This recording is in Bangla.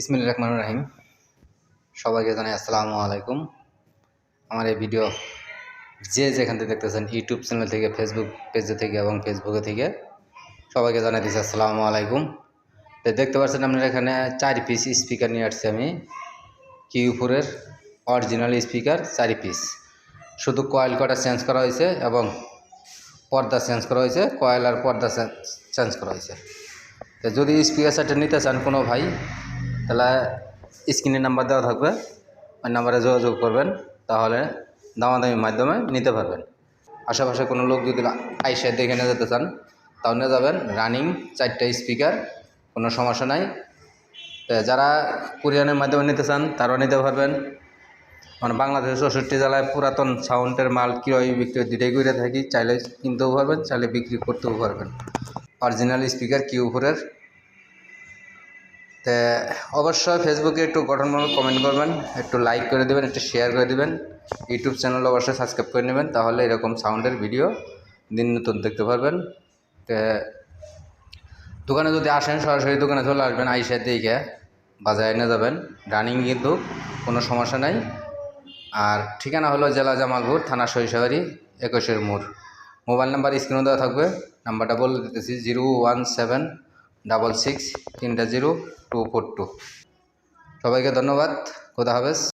ইসমিল রহমান রাহিম। সবাইকে জানাই আসসালামু আলাইকুম। আমার এই ভিডিও যে যেখান থেকে দেখতেছেন, ইউটিউব চ্যানেল থেকে, ফেসবুক পেজে থেকে এবং ফেসবুকে থেকে, সবাইকে জানাই দিচ্ছি আসসালামু আলাইকুম। তো দেখতে পাচ্ছেন আপনার এখানে চার পিস স্পিকার নিয়ে আসছি আমি। কিউফোরের অরিজিনাল স্পিকার চারি পিস শুধু কয়েল কটা চেঞ্জ করা হয়েছে এবং পর্দা চেঞ্জ করা হয়েছে। কয়েল আর পর্দা চেঞ্জ করা হয়েছে। তো যদি স্পিকার সেটটা নিতে চান কোনো ভাই তাহলে স্ক্রিনের নাম্বার দেওয়া থাকবে, ওই নাম্বারে যোগাযোগ করবেন, তাহলে দামাদামির মাধ্যমে নিতে পারবেন। আশেপাশে কোনো লোক যদি আইসা দেখে নিয়ে যেতে চান, তাহলে যাবেন, রানিং চারটা স্পিকার, কোনো সমস্যা নাই। যারা কোরিয়ানের মাধ্যমে নিতে চান, তারাও নিতে পারবেন। মানে বাংলাদেশের চৌষট্টি জেলায় পুরাতন সাউন্ডের মাল ক্রয় বিক্রয় দুটাই করে থাকি, চাইলে কিনতেও পারবেন, চাইলে বিক্রি করতেও পারবেন। অরিজিনাল স্পিকার কিউফোরের তো অবশ্যই ফেসবুকে একটু গঠনমূলক কমেন্ট করবেন, একটু লাইক করে দেবেন, একটু শেয়ার করে দেবেন। ইউটিউব চ্যানেল অবশ্যই সাবস্ক্রাইব করে নেবেন, তাহলে এরকম সাউন্ডের ভিডিও দিন নতুন দেখতে পারবেন। তো দোকানে যদি আসেন, সরাসরি দোকানে চলে আসবেন, আইসা দিকে বাজারে এনে যাবেন। রানিং কিন্তু কোনো সমস্যা নাই। আর ঠিকানা হলো জেলা জামালপুর, থানা সরিষাবাড়ি, একুশের মোড়। মোবাইল নাম্বার স্ক্রিনে দেওয়া থাকবে নাম্বারটা বলে দিতেছি zero one seven double six তিনটা জিরো টু ফোর টু সবাইকে ধন্যবাদ খোদা হাফেজ।